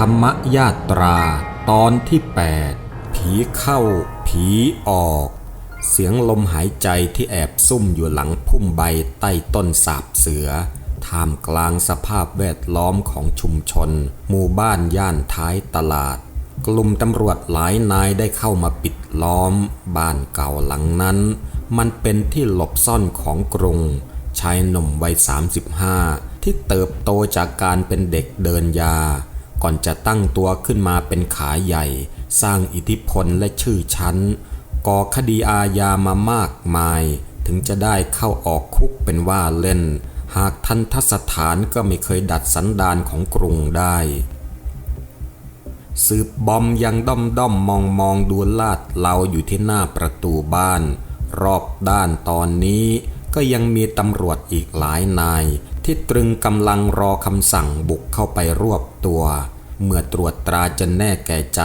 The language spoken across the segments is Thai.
ธรรมยาตราตอนที่ 8 ผีเข้า ผีออก เสียงลมหายใจที่แอบซุ่มอยู่หลังพุ่มใบใต้ต้นสาบเสือ ท่ามกลางสภาพแวดล้อมของชุมชน หมู่บ้านย่านท้ายตลาด กลุ่มตำรวจหลายนายได้เข้ามาปิดล้อม บ้านเก่าหลังนั้น มันเป็นที่หลบซ่อนของกรุง ชายหนุ่มวัย 35 ที่เติบโตจากการเป็นเด็กเดินยา ก่อนจะตั้งตัวขึ้นมาเป็นขาใหญ่ สร้างอิทธิพลและชื่อชั้น ก่อคดีอาญามามากมาย ถึงจะได้เข้าออกคุกเป็นว่าเล่น หากทันทสถานก็ไม่เคยดัดสันดานของกรุงได้สืบบอมยังด้อมด้อมมองมองดูลาดเราอยู่ที่หน้าประตูบ้าน รอบด้านตอนนี้ก็ยังมีตำรวจอีกหลายนาย ที่ตรึงกำลังรอคำสั่งบุกเข้าไปรวบตัว เมื่อตรวจตราจนแน่แก่ใจ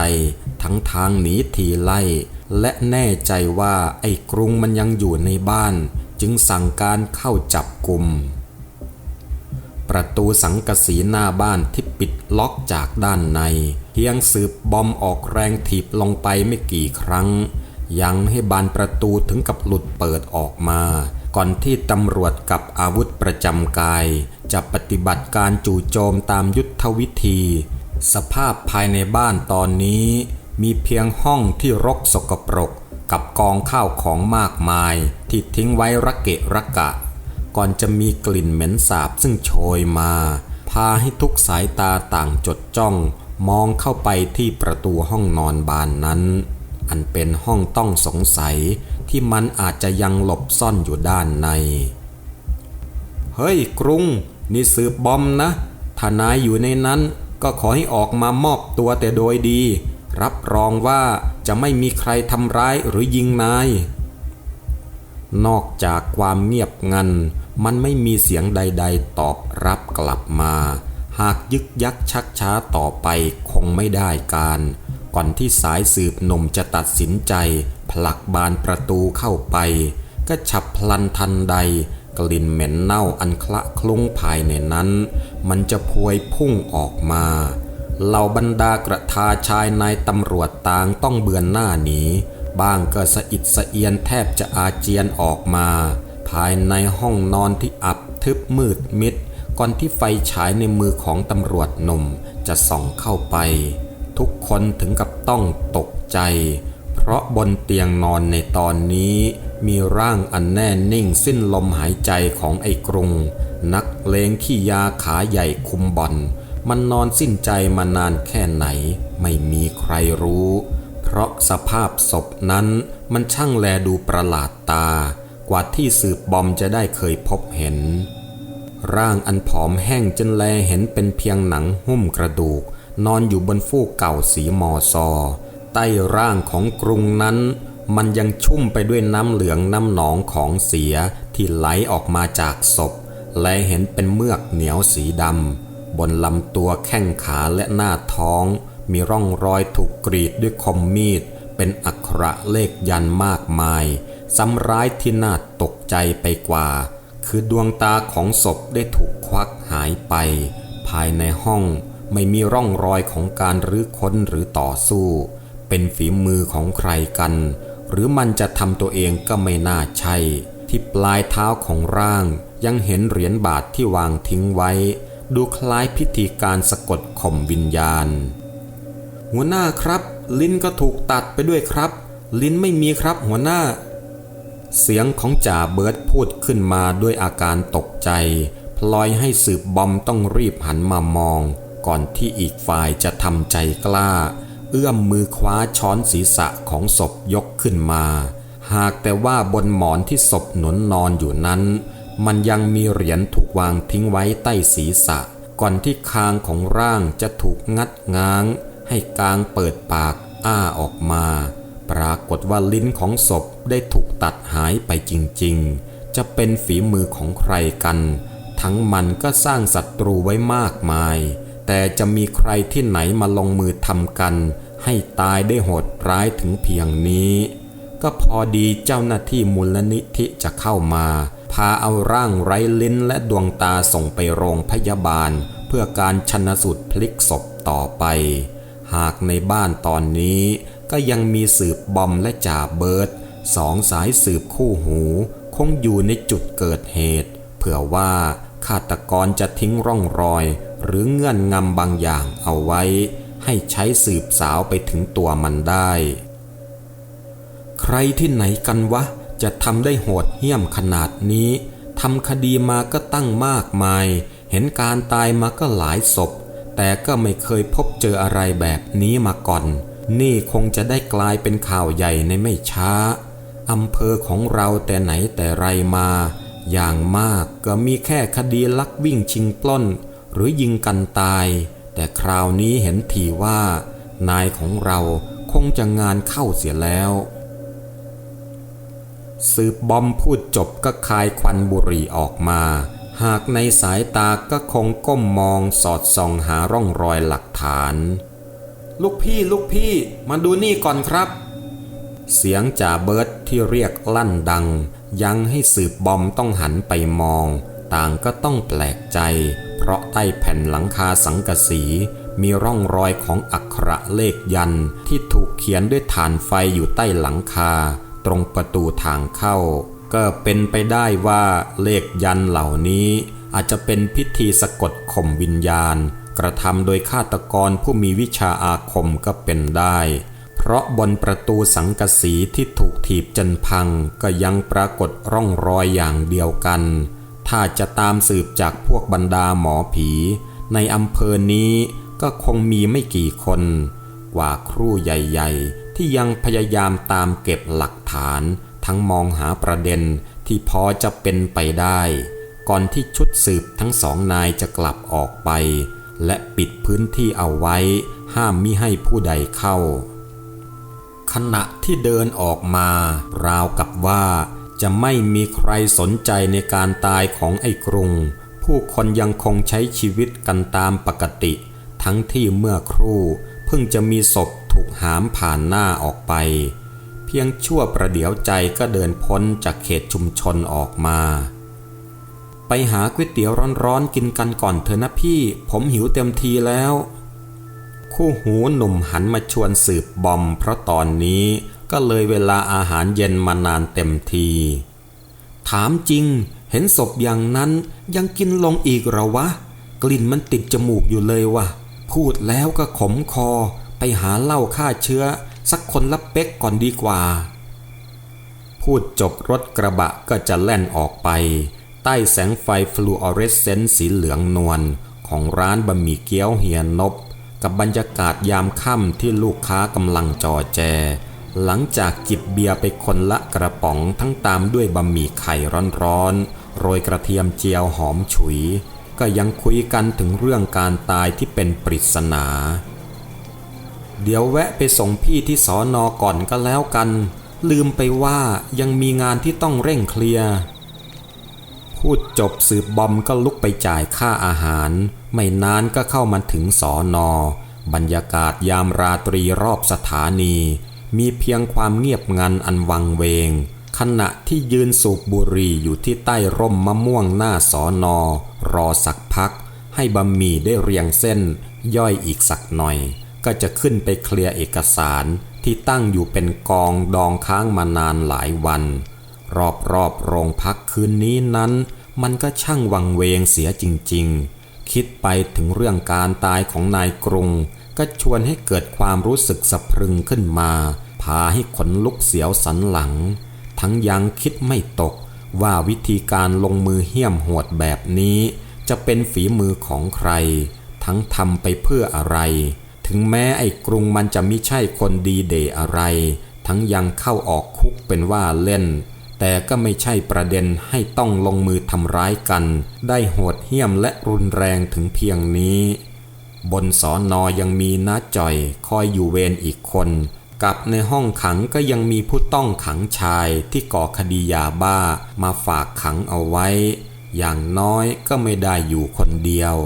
ทั้งทางหนีทีไล่ และแน่ใจว่าไอ้กรุงมันยังอยู่ในบ้าน จึงสั่งการเข้าจับกลุ่มประตูสังกะสีหน้าบ้านที่ปิดล็อกจากด้านใน เพียงสืบบอมออกแรงถีบลงไปไม่กี่ครั้ง ยังให้บานประตูถึงกับหลุดเปิดออกมา ก่อนที่ตำรวจกับอาวุธประจำกาย จะปฏิบัติการจู่โจมตามยุทธวิธี สภาพภายในบ้านตอนนี้มีเพียงห้องที่รกสกปรกกับกองข้าวของมากมายที่ทิ้งไว้ระเกะระกะ ก่อนจะมีกลิ่นเหม็นสาบซึ่งโชยมา พาให้ทุกสายตาต่างจดจ้องมองเข้าไปที่ประตูห้องนอนบานนั้น อันเป็นห้องต้องสงสัยที่มันอาจจะยังหลบซ่อนอยู่ด้านใน เฮ้ยกรุง นี่สืบบอมนะ ถ้านายอยู่ในนั้น ก็ขอให้ออกมามอบตัวแต่โดยดี รับรองว่าจะไม่มีใครทำร้ายหรือยิงนาย นอกจากความเงียบงัน มันไม่มีเสียงใด ๆ ตอบรับกลับมา หากยึกยักชักช้าต่อไปคงไม่ได้การ ก่อนที่สายสืบหนุ่มจะตัดสินใจ ผลักบานประตูเข้าไป ก็ฉับพลันทันใด กลิ่นเหม็นเน่าอันคละคลุ้งภายในนั้น มันจะพวยพุ่งออกมา เหล่าบรรดากระทาชายนายตำรวจต่างต้องเบือนหน้าหนี บ้างก็สะอิดสะเอียนแทบจะอาเจียนออกมา ภายในห้องนอนที่อับทึบมืดมิด ก่อนที่ไฟฉายในมือของตำรวจหนุ่มจะส่องเข้าไป ทุกคนถึงกับต้องตกใจ เพราะบนเตียงนอนในตอนนี้ มีร่างอันแน่นิ่งสิ้นลมหายใจของไอ้กรุง นักเลงขี้ยาขาใหญ่คุมบอลมันนอนสิ้นใจมานานแค่ไหน ไม่มีใครรู้ เพราะสภาพศพนั้นมันช่างแลดูประหลาดตา กว่าที่สืบบอมจะได้เคยพบเห็น ร่างอันผอมแห้งจนแลเห็นเป็นเพียงหนังหุ้มกระดูก นอนอยู่บนฟูกเก่าสีมอซอใต้ร่างของกรุงนั้น มันยังชุ่มไปด้วยน้ำเหลืองน้ำหนองของเสียที่ไหลออกมาจากศพ และเห็นเป็นเมือกเหนียวสีดำบนลำตัวแข้งขาและหน้าท้อง มีร่องรอยถูกกรีดด้วยคมมีด เป็นอักขระเลขยันมากมายซ้ำร้ายที่น่าตกใจไปกว่า คือดวงตาของศพได้ถูกควักหายไป ภายในห้องไม่มีร่องรอยของการรื้อค้นหรือต่อสู้ เป็นฝีมือของใครกัน หรือมันจะทำตัวเองก็ไม่น่าใช่ ที่ปลายเท้าของร่าง ยังเห็นเหรียญบาทที่วางทิ้งไว้ ดูคล้ายพิธีการสะกดข่มวิญญาณ หัวหน้าครับ ลิ้นก็ถูกตัดไปด้วยครับ ลิ้นไม่มีครับหัวหน้า เสียงของจ่าเบิร์ตพูดขึ้นมาด้วยอาการตกใจ พลอยให้สืบบอมต้องรีบหันมามอง ก่อนที่อีกฝ่ายจะทำใจกล้า เอื้อมมือคว้าช้อนศีรษะของศพยกขึ้นมา หากแต่ว่าบนหมอนที่ศพหนุนนอนอยู่นั้น มันยังมีเหรียญถูกวางทิ้งไว้ใต้ศีรษะ ก่อนที่คางของร่างจะถูกงัดง้าง ให้กลางเปิดปากอ้าออกมา ปรากฏว่าลิ้นของศพได้ถูกตัดหายไปจริงๆ จะเป็นฝีมือของใครกัน ทั้งมันก็สร้างศัตรูไว้มากมายแต่จะมีใครที่ไหนมาลงมือทำกัน ให้ตายได้โหดร้ายถึงเพียงนี้ ก็พอดีเจ้าหน้าที่มูลนิธิจะเข้ามา พาเอาร่างไร้ลิ้นและดวงตาส่งไปโรงพยาบาล เพื่อการชนสูตรพลิกศพต่อไป หากในบ้านตอนนี้ก็ยังมีสืบบอมและจ่าเบิร์ดสองสายสืบคู่หู คงอยู่ในจุดเกิดเหตุ เผื่อว่าฆาตกรจะทิ้งร่องรอย หรือเงื่อนงำบางอย่างเอาไว้ ให้ใช้สืบสาวไปถึงตัวมันได้ ใครที่ไหนกันวะ จะทำได้โหดเหี้ยมขนาดนี้ทำคดีมาก็ตั้งมากมาย เห็นการตายมาก็หลายศพ แต่ก็ไม่เคยพบเจออะไรแบบนี้มาก่อน นี่คงจะได้กลายเป็นข่าวใหญ่ในไม่ช้าอำเภอของเราแต่ไหนแต่ไรมา อย่างมากก็มีแค่คดีลักวิ่งชิงปล้น หรือยิงกันตาย แต่คราวนี้เห็นทีว่า นายของเราคงจะงานเข้าเสียแล้ว สืบบอมพูดจบก็คายควันบุหรี่ออกมา หากในสายตาก็คงก้มมองสอดส่องหาร่องรอยหลักฐาน ลูกพี่ลูกพี่มาดูนี่ก่อนครับ เสียงจ่าเบิร์ตที่เรียกลั่นดัง ยังให้สืบบอมต้องหันไปมอง ต่างก็ต้องแปลกใจ เพราะใต้แผ่นหลังคาสังกะสีมีร่องรอยของอักขระเลขยันที่ถูกเขียนด้วยฐานไฟอยู่ใต้หลังคา ตรงประตูทางเข้า ก็เป็นไปได้ว่าเลขยันเหล่านี้ อาจจะเป็นพิธีสะกดข่มวิญญาณ กระทำโดยฆาตกรผู้มีวิชาอาคมก็เป็นได้ เพราะบนประตูสังกสีที่ถูกถีบจนพังก็ยังปรากฏร่องรอยอย่างเดียวกัน ถ้าจะตามสืบจากพวกบรรดาหมอผี ในอำเภอนี้ก็คงมีไม่กี่คน กว่าครู่ใหญ่ ๆ ที่ยังพยายามตามเก็บหลักฐาน ทั้งมองหาประเด็นที่พอจะเป็นไปได้ ก่อนที่ชุดสืบทั้งสองนายจะกลับออกไป และปิดพื้นที่เอาไว้ ห้ามมิให้ผู้ใดเข้า ขณะที่เดินออกมา ราวกับว่า จะไม่มีใครสนใจในการตายของไอ้กรุง ผู้คนยังคงใช้ชีวิตกันตามปกติ ทั้งที่เมื่อครู่ เพิ่งจะมีศพถูกหามผ่านหน้าออกไป เพียงชั่วประเดี๋ยวใจก็เดินพ้นจากเขตชุมชนออกมา ไปหาก๋วยเตี๋ยวร้อนๆกินกันก่อนเถอะนะพี่ ผมหิวเต็มทีแล้ว คู่หูหนุ่มหันมาชวนสืบบอมเพราะตอนนี้ ก็เลยเวลาอาหารเย็นมานานเต็มที ถามจริงเห็นศพอย่างนั้นยังกินลงอีกเหรอวะ กลิ่นมันติดจมูกอยู่เลยวะพูดแล้วก็ขมคอไปหาเหล้าฆ่าเชื้อ สักคนละเป๊กก่อนดีกว่า พูดจบรถกระบะก็จะแล่นออกไป ใต้แสงไฟฟลูออเรสเซนต์สีเหลืองนวลของร้านบะหมี่เกี๊ยวเฮียนบ กับบรรยากาศยามค่ำที่ลูกค้ากำลังจอแจ หลังจากจิบเบียร์ไปคนละกระป๋องทั้งตามด้วยบะหมี่ไข่ร้อนๆ โรยกระเทียมเจียวหอมฉุย ก็ยังคุยกันถึงเรื่องการตายที่เป็นปริศนา เดี๋ยวแวะไปส่งพี่ที่สอนอก่อนก็แล้วกัน ลืมไปว่ายังมีงานที่ต้องเร่งเคลียร์พูดจบสืบบอมก็ลุกไปจ่ายค่าอาหาร ไม่นานก็เข้ามาถึงสอนอ บรรยากาศยามราตรีรอบสถานี มีเพียงความเงียบงันอันวังเวง ขณะที่ยืนสูบบุหรี่อยู่ที่ใต้ร่มมะม่วงหน้าสอนอ รอสักพัก ให้บะหมี่ได้เรียงเส้น ย่อยอีกสักหน่อย ก็จะขึ้นไปเคลียร์เอกสารที่ตั้งอยู่เป็นกองดองค้างมานานหลายวัน รอบๆโรงพักคืนนี้นั้น มันก็ช่างวังเวงเสียจริง ๆ คิดไปถึงเรื่องการตายของนายกรุง ก็ชวนให้เกิดความรู้สึกสะพรึงขึ้นมา พาให้ขนลุกเสียวสันหลัง ทั้งยังคิดไม่ตกว่าวิธีการลงมือเหี้ยมโหดแบบนี้ จะเป็นฝีมือของใคร ทั้งทำไปเพื่ออะไร ถึงแม้ไอ้กรุงมันจะไม่ใช่คนดีเดอะไร ทั้งยังเข้าออกคุกเป็นว่าเล่น แต่ก็ไม่ใช่ประเด็นให้ต้องลงมือทำร้ายกัน ได้โหดเหี้ยมและรุนแรงถึงเพียงนี้ บนสอนอยังมีน้าจ่อยคอยอยู่เวรอีกคน กับในห้องขังก็ยังมีผู้ต้องขังชายที่ก่อคดียาบ้ามาฝากขังเอาไว้ อย่างน้อยก็ไม่ได้อยู่คนเดียว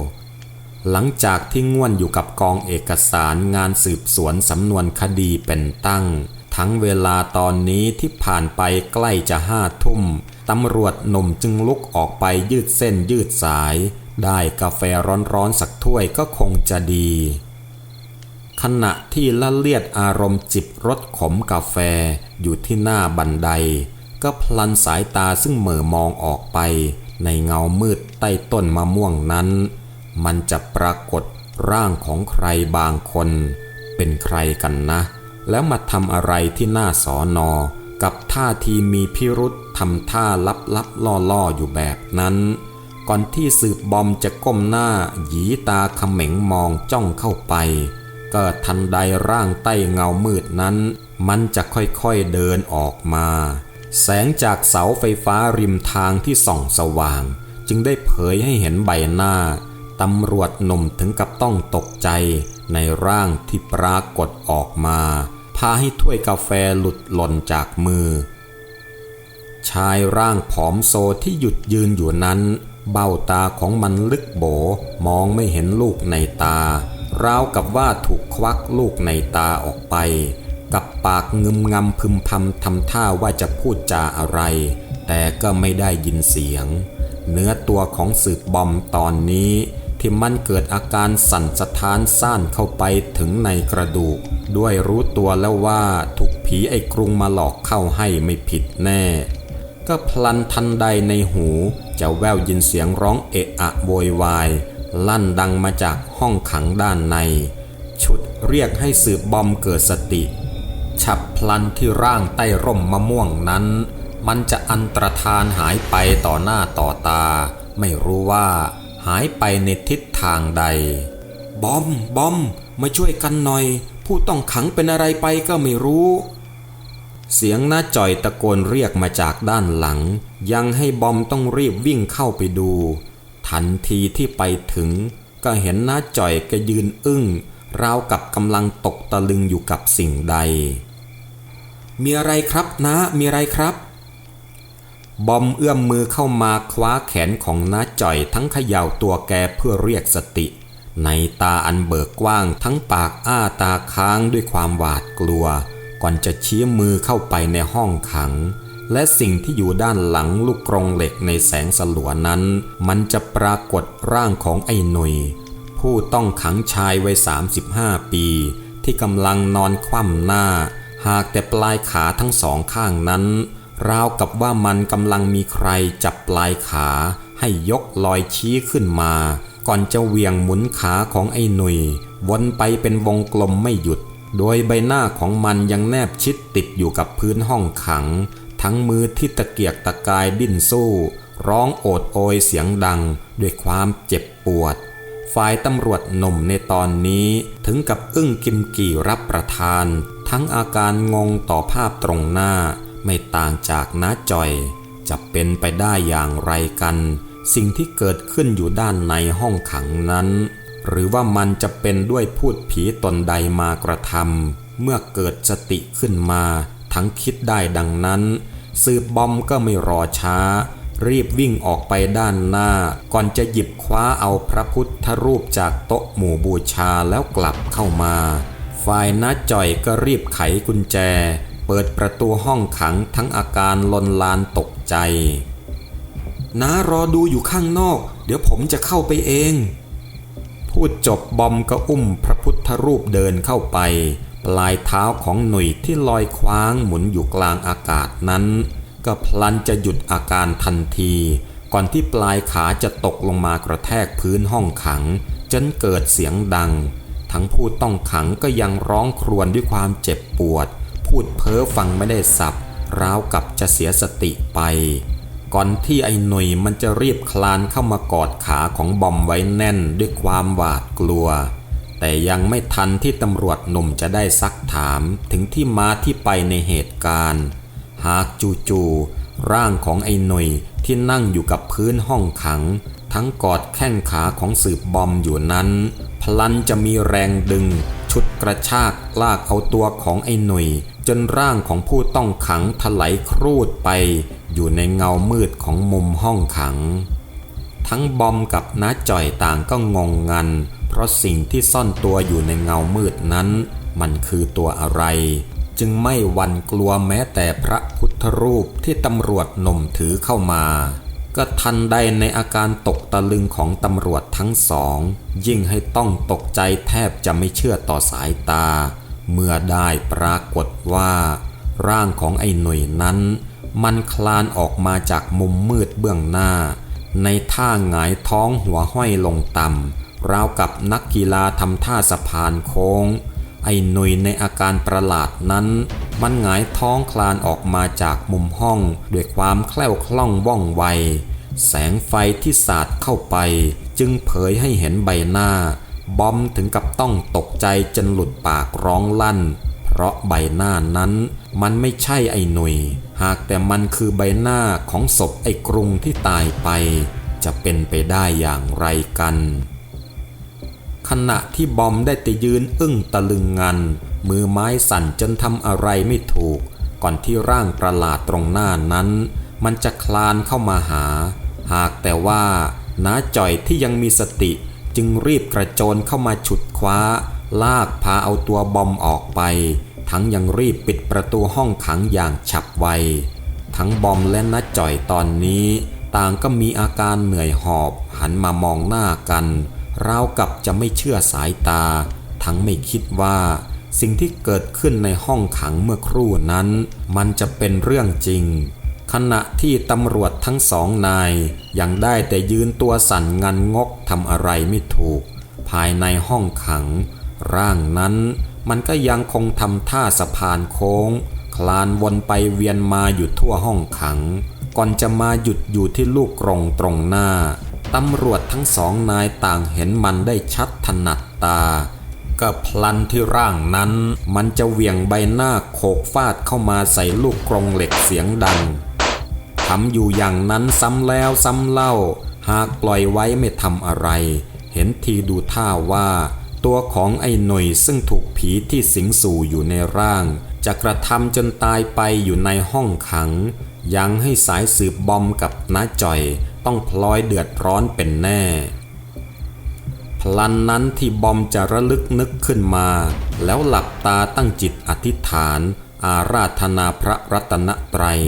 หลังจากที่ง่วนอยู่กับกองเอกสารงานสืบสวนสำนวนคดีเป็นตั้ง ทั้งเวลาตอนนี้ที่ผ่านไปใกล้จะห้าทุ่มตำรวจหนุ่มจึงลุกออกไปยืดเส้นยืดสาย ได้กาแฟร้อนๆสักถ้วยก็คงจะดี ขณะที่ละเลียดอารมณ์จิบรสขมกาแฟอยู่ที่หน้าบันได ก็พลันสายตาซึ่งเหม่อมองออกไป ในเงามืดใต้ต้นมะม่วงนั้น มันจะปรากฏร่างของใครบางคน เป็นใครกันนะ แล้วมาทำอะไรที่หน้าสอนอ กับท่าทีมีพิรุษทำท่าลับลับล่อล่อๆอยู่แบบนั้น ก่อนที่สืบบอมจะก้มหน้า หยีตาเขม็งมองจ้องเข้าไป ก็ทันใดร่างใต้เงามืดนั้น มันจะค่อยๆเดินออกมา แสงจากเสาไฟฟ้าริมทางที่ส่องสว่าง จึงได้เผยให้เห็นใบหน้าตำรวจหนุ่มถึงกับต้องตกใจในร่างที่ปรากฏออกมา พาให้ถ้วยกาแฟหลุดหล่นจากมือ ชายร่างผอมโซที่หยุดยืนอยู่นั้น เบ้าตาของมันลึกโบมองไม่เห็นลูกในตา ราวกับว่าถูกควักลูกในตาออกไป กับปากงึมงำพึมพำทำท่าว่าจะพูดจาอะไร แต่ก็ไม่ได้ยินเสียง เนื้อตัวของสืบบอมตอนนี้ ที่มันเกิดอาการสั่นสะท้านซ่านเข้าไปถึงในกระดูก ด้วยรู้ตัวแล้วว่าถูกผีไอ้กรุงมาหลอกเข้าให้ไม่ผิดแน่ ก็พลันทันใดในหู จะแววยินเสียงร้องเอะอะโวยวาย ลั่นดังมาจากห้องขังด้านใน ชุดเรียกให้สืบบอมเกิดสติ ฉับพลันที่ร่างใต้ร่มมะม่วงนั้น มันจะอันตรธานหายไปต่อหน้าต่อตา ไม่รู้ว่าหายไปในทิศทางใด บอม บอม มาช่วยกันหน่อย ผู้ต้องขังเป็นอะไรไปก็ไม่รู้ เสียงน้าจ่อยตะโกนเรียกมาจากด้านหลัง ยังให้บอมต้องรีบวิ่งเข้าไปดู ทันทีที่ไปถึง ก็เห็นน้าจ่อยแกยืนอึ้งราวกับกำลังตกตะลึงอยู่กับสิ่งใด มีอะไรครับนะมีอะไรครับ บอมเอื้อมมือเข้ามาคว้าแขนของน้าจ่อยทั้งเขย่าตัวแกเพื่อเรียกสติ ในตาอันเบิกกว้างทั้งปากอ้าตาค้างด้วยความหวาดกลัว ก่อนจะชี้มือเข้าไปในห้องขัง และสิ่งที่อยู่ด้านหลังลูกกรงเหล็กในแสงสลัวนั้น มันจะปรากฏร่างของไอ้หนุ่ยผู้ต้องขังชายวัย 35 ปี ที่กำลังนอนคว่ำหน้า หากแต่ปลายขาทั้งสองข้างนั้น ราวกับว่ามันกำลังมีใครจับปลายขา ให้ยกลอยชี้ขึ้นมา ก่อนจะเวียงหมุนขาของไอ้หนุ่ยวนไปเป็นวงกลมไม่หยุด โดยใบหน้าของมันยังแนบชิดติดอยู่กับพื้นห้องขัง ทั้งมือที่ตะเกียกตะกายดิ้นสู้ ร้องโอดโอยเสียงดัง ด้วยความเจ็บปวด ฝ่ายตำรวจหนุ่มในตอนนี้ถึงกับอึ้งกิมกี่รับประทาน ทั้งอาการงงต่อภาพตรงหน้า ไม่ต่างจากน้าจ่อย จะเป็นไปได้อย่างไรกัน สิ่งที่เกิดขึ้นอยู่ด้านในห้องขังนั้น หรือว่ามันจะเป็นด้วยพูดผีตนใดมากระทำเมื่อเกิดสติขึ้นมา ทั้งคิดได้ดังนั้น สืบบอมก็ไม่รอช้า รีบวิ่งออกไปด้านหน้า ก่อนจะหยิบคว้าเอาพระพุทธรูปจากโต๊ะหมู่บูชาแล้วกลับเข้ามาฝ่ายน้าจ่อยก็รีบไขกุญแจ เปิดประตูห้องขังทั้งอาการลนลานตกใจน้ารอดูอยู่ข้างนอก เดี๋ยวผมจะเข้าไปเอง พูดจบบอมก็อุ้มพระพุทธรูปเดินเข้าไป ปลายเท้าของหนุ่ยที่ลอยคว้างหมุนอยู่กลางอากาศนั้น ก็พลันจะหยุดอาการทันที ก่อนที่ปลายขาจะตกลงมากระแทกพื้นห้องขัง จนเกิดเสียงดัง ทั้งผู้ต้องขังก็ยังร้องครวญด้วยความเจ็บปวด พูดเพ้อฟังไม่ได้สับราวกับจะเสียสติไป ก่อนที่ไอ้หนุ่ยมันจะรีบคลานเข้ามากอดขาของบอมไว้แน่นด้วยความหวาดกลัว แต่ยังไม่ทันที่ตำรวจหนุ่มจะได้ซักถามถึงที่มาที่ไปในเหตุการณ์ หากจู่ๆร่างของไอ้หนุ่ยที่นั่งอยู่กับพื้นห้องขัง ทั้งกอดแข้งขาของสืบบอมอยู่นั้น พลันจะมีแรงดึง ชุดกระชากลากเอาตัวของไอ้หนุ่ยจนร่างของผู้ต้องขังถลายครูดไป อยู่ในเงามืดของมุมห้องขัง ทั้งบอมกับน้าจ่อยต่างก็งงงัน เพราะสิ่งที่ซ่อนตัวอยู่ในเงามืดนั้น มันคือตัวอะไร จึงไม่หวันกลัวแม้แต่พระพุทธรูปที่ตำรวจหนุ่มถือเข้ามาก็ทันใดในอาการตกตะลึงของตำรวจทั้งสอง ยิ่งให้ต้องตกใจแทบจะไม่เชื่อต่อสายตา เมื่อได้ปรากฏว่า ร่างของไอ้หนุ่ยนั้น มันคลานออกมาจากมุมมืดเบื้องหน้า ในท่าหงายท้องหัวห้อยลงต่ำราวกับนักกีฬาทำท่าสะพานโค้ง ไอ้หนุยในอาการประหลาดนั้น มันหงายท้องคลานออกมาจากมุมห้อง ด้วยความแคล่วคล่องว่องไว แสงไฟที่สาดเข้าไป จึงเผยให้เห็นใบหน้า บอมถึงกับต้องตกใจจนหลุดปากร้องลั่น เพราะใบหน้านั้นมันไม่ใช่ไอ้หนุย หากแต่มันคือใบหน้าของศพไอ้กรุงที่ตายไป จะเป็นไปได้อย่างไรกัน ขณะที่บอมได้แต่ยืนอึ้งตะลึงงัน มือไม้สั่นจนทำอะไรไม่ถูก ก่อนที่ร่างประหลาดตรงหน้านั้น มันจะคลานเข้ามาหา หากแต่ว่าน้าจ่อยที่ยังมีสติจึงรีบกระโจนเข้ามาฉุดคว้า ลากพาเอาตัวบอมออกไป ทั้งยังรีบปิดประตูห้องขังอย่างฉับไว ทั้งบอมและน้าจ่อยตอนนี้ ต่างก็มีอาการเหนื่อยหอบหันมามองหน้ากันราวกับจะไม่เชื่อสายตา ทั้งไม่คิดว่าสิ่งที่เกิดขึ้นในห้องขังเมื่อครู่นั้น มันจะเป็นเรื่องจริง ขณะที่ตำรวจทั้งสองนาย ยังได้แต่ยืนตัวสั่นงันงกทำอะไรไม่ถูก ภายในห้องขัง ร่างนั้น มันก็ยังคงทำท่าสะพานโค้ง คลานวนไปเวียนมาอยู่ทั่วห้องขัง ก่อนจะมาหยุดอยู่ที่ลูกกรงตรงหน้า ตำรวจทั้งสองนายต่างเห็นมันได้ชัดถนัดตาก็พลันที่ร่างนั้น มันจะเหวี่ยงใบหน้าโขกฟาดเข้ามาใส่ลูกกรงเหล็กเสียงดังทำอยู่อย่างนั้นซ้ำแล้วซ้ำเล่า หากปล่อยไว้ไม่ทำอะไร เห็นทีดูท่าว่า ตัวของไอ้หน่ยซึ่งถูกผีที่สิงสู่อยู่ในร่าง จะกระทำจนตายไปอยู่ในห้องขัง ยังให้สายสืบบอมกับน้าจ่อย ต้องพลอยเดือดร้อนเป็นแน่ พลันนั้นที่บอมจะระลึกนึกขึ้นมา แล้วหลับตาตั้งจิตอธิษฐาน อาราธนาพระรัตนตรัย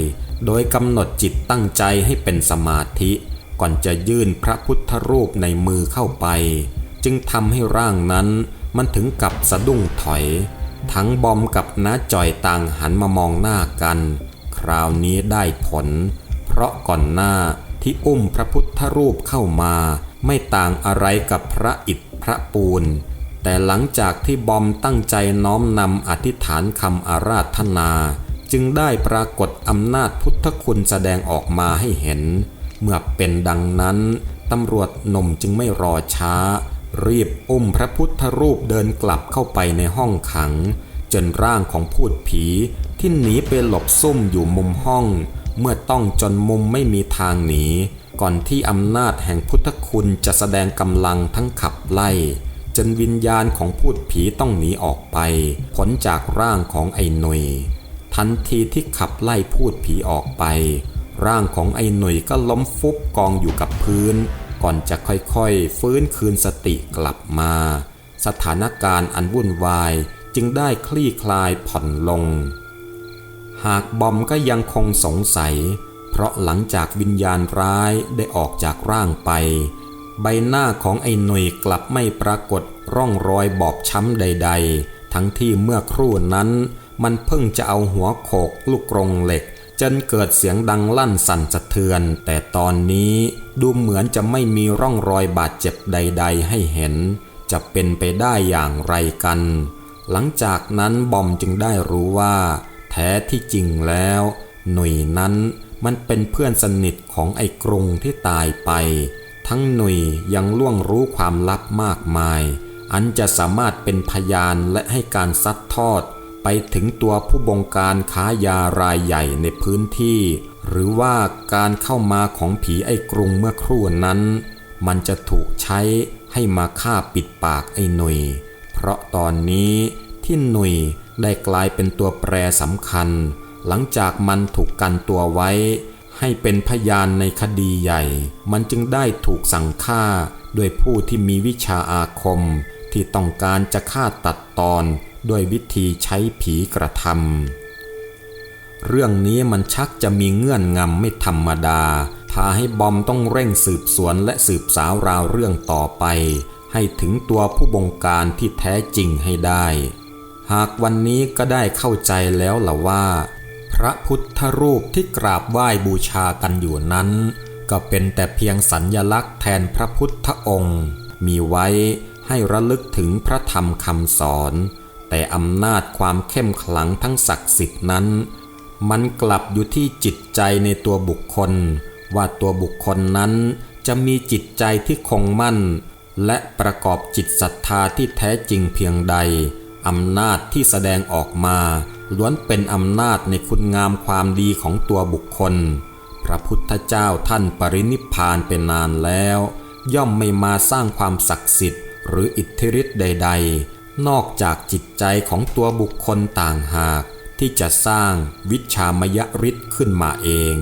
โดยกำหนดจิตตั้งใจให้เป็นสมาธิ ก่อนจะยื่นพระพุทธรูปในมือเข้าไป จึงทำให้ร่างนั้นมันถึงกับสะดุ้งถอย ทั้งบอมกับน้าจ่อยต่างหันมามองหน้ากัน คราวนี้ได้ผล เพราะก่อนหน้าที่อุ้มพระพุทธรูปเข้ามา ไม่ต่างอะไรกับพระอิฐพระปูน แต่หลังจากที่บอมตั้งใจน้อมนำอธิษฐานคำอาราธนา จึงได้ปรากฏอำนาจพุทธคุณแสดงออกมาให้เห็น เมื่อเป็นดังนั้นตำรวจหนุ่มจึงไม่รอช้า รีบอุ้มพระพุทธรูปเดินกลับเข้าไปในห้องขัง จนร่างของพูดผีที่หนีไปหลบซุ่มอยู่มุมห้อง เมื่อต้องจนมุมไม่มีทางหนี ก่อนที่อำนาจแห่งพุทธคุณจะแสดงกำลังทั้งขับไล่ จนวิญญาณของพูดผีต้องหนีออกไปพ้นจากร่างของไอ้หนุยทันทีที่ขับไล่พูดผีออกไป ร่างของไอ้หนุยก็ล้มฟุบกองอยู่กับพื้น ก่อนจะค่อยๆ ฟื้นคืนสติกลับมา สถานการณ์อันวุ่นวายจึงได้คลี่คลายผ่อนลง หากบอมก็ยังคงสงสัย เพราะหลังจากวิญญาณร้ายได้ออกจากร่างไป ใบหน้าของไอ้หนุ่ยกลับไม่ปรากฏร่องรอยบอบช้ำใด ๆ ทั้งที่เมื่อครู่นั้น มันเพิ่งจะเอาหัวโขกลูกกรงเหล็ก จนเกิดเสียงดังลั่นสั่นสะเทือน แต่ตอนนี้ดูเหมือนจะไม่มีร่องรอยบาดเจ็บใด ๆ ให้เห็น จะเป็นไปได้อย่างไรกัน หลังจากนั้นบอมจึงได้รู้ว่า แท้ที่จริงแล้ว หนุ่ยนั้นมันเป็นเพื่อนสนิทของไอ้กรุงที่ตายไป ทั้งหนุ่ยยังล่วงรู้ความลับมากมาย อันจะสามารถเป็นพยานและให้การซัดทอด ไปถึงตัวผู้บงการค้ายารายใหญ่ในพื้นที่ หรือว่าการเข้ามาของผีไอ้กรุงเมื่อครู่นั้น มันจะถูกใช้ให้มาฆ่าปิดปากไอ้หนุย เพราะตอนนี้ที่หนุยได้กลายเป็นตัวแปรสำคัญ หลังจากมันถูกกันตัวไว้ ให้เป็นพยานในคดีใหญ่ มันจึงได้ถูกสั่งฆ่า ด้วยผู้ที่มีวิชาอาคม ที่ต้องการจะฆ่าตัดตอน ด้วยวิธีใช้ผีกระทำเรื่องนี้มันชักจะมีเงื่อนงำไม่ธรรมดาพาให้บอมต้องเร่งสืบสวนและสืบสาวราวเรื่องต่อไป ให้ถึงตัวผู้บงการที่แท้จริงให้ได้ หากวันนี้ก็ได้เข้าใจแล้วล่ะว่า พระพุทธรูปที่กราบไหว้บูชากันอยู่นั้น ก็เป็นแต่เพียงสัญญลักษณ์แทนพระพุทธองค์ มีไว้ให้ระลึกถึงพระธรรมคำสอน แต่อำนาจความเข้มขลังทั้งศักดิ์สิทธิ์นั้น มันกลับอยู่ที่จิตใจในตัวบุคคล ว่าตัวบุคคลนั้นจะมีจิตใจที่คงมั่น และประกอบจิตศรัทธาที่แท้จริงเพียงใดอำนาจที่แสดงออกมาล้วนเป็นอำนาจในคุณงามความดีของตัวบุคคล พระพุทธเจ้าท่านปรินิพพานเป็นนานแล้ว ย่อมไม่มาสร้างความศักดิ์สิทธิ์ หรืออิทธิฤทธิ์ใด ๆ นอกจากจิตใจของตัวบุคคลต่างหากที่จะสร้างวิชามยฤทธิ์ขึ้นมาเอง